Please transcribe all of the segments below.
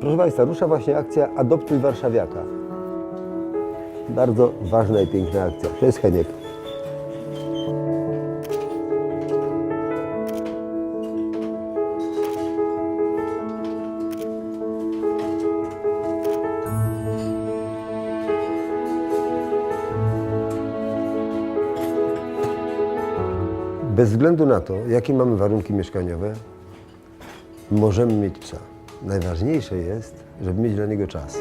Proszę Państwa, rusza właśnie akcja Adoptuj Warszawiaka. Bardzo ważna i piękna akcja. To jest Heniek. Bez względu na to, jakie mamy warunki mieszkaniowe, możemy mieć psa. Najważniejsze jest, żeby mieć dla niego czas.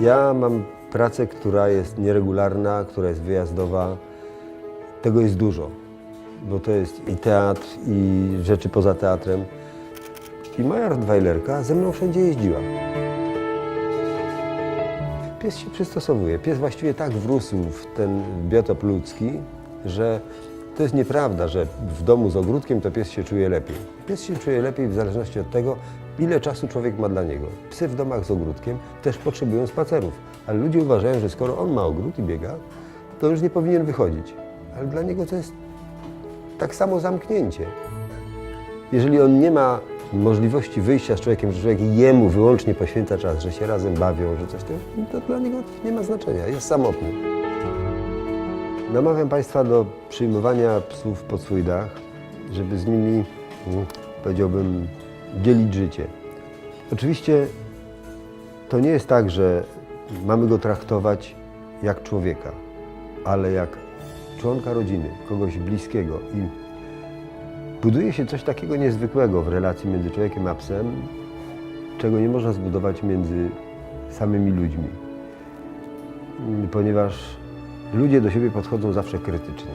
Ja mam pracę, która jest nieregularna, która jest wyjazdowa. Tego jest dużo, bo to jest i teatr, i rzeczy poza teatrem. I moja Rottweilerka ze mną wszędzie jeździła. Pies się przystosowuje. Pies właściwie tak wrósł w ten biotop ludzki, że to jest nieprawda, że w domu z ogródkiem to pies się czuje lepiej. Pies się czuje lepiej w zależności od tego, ile czasu człowiek ma dla niego. Psy w domach z ogródkiem też potrzebują spacerów, ale ludzie uważają, że skoro on ma ogród i biega, to już nie powinien wychodzić. Ale dla niego to jest tak samo zamknięcie. Jeżeli on nie ma możliwości wyjścia z człowiekiem, że człowiek jemu wyłącznie poświęca czas, że się razem bawią, że coś, to, to dla niego nie ma znaczenia, jest samotny. Namawiam Państwa do przyjmowania psów pod swój dach, żeby z nimi, mm, powiedziałbym, dzielić życie. Oczywiście to nie jest tak, że mamy go traktować jak człowieka, ale jak członka rodziny, kogoś bliskiego i buduje się coś takiego niezwykłego w relacji między człowiekiem a psem, czego nie można zbudować między samymi ludźmi. Mm, Ponieważ ludzie do siebie podchodzą zawsze krytycznie,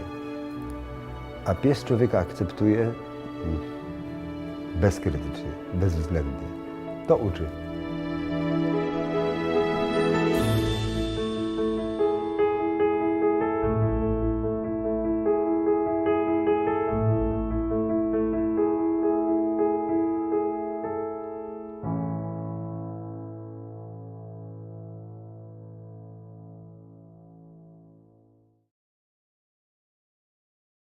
a pies człowieka akceptuje bezkrytycznie, bezwzględnie. To uczy.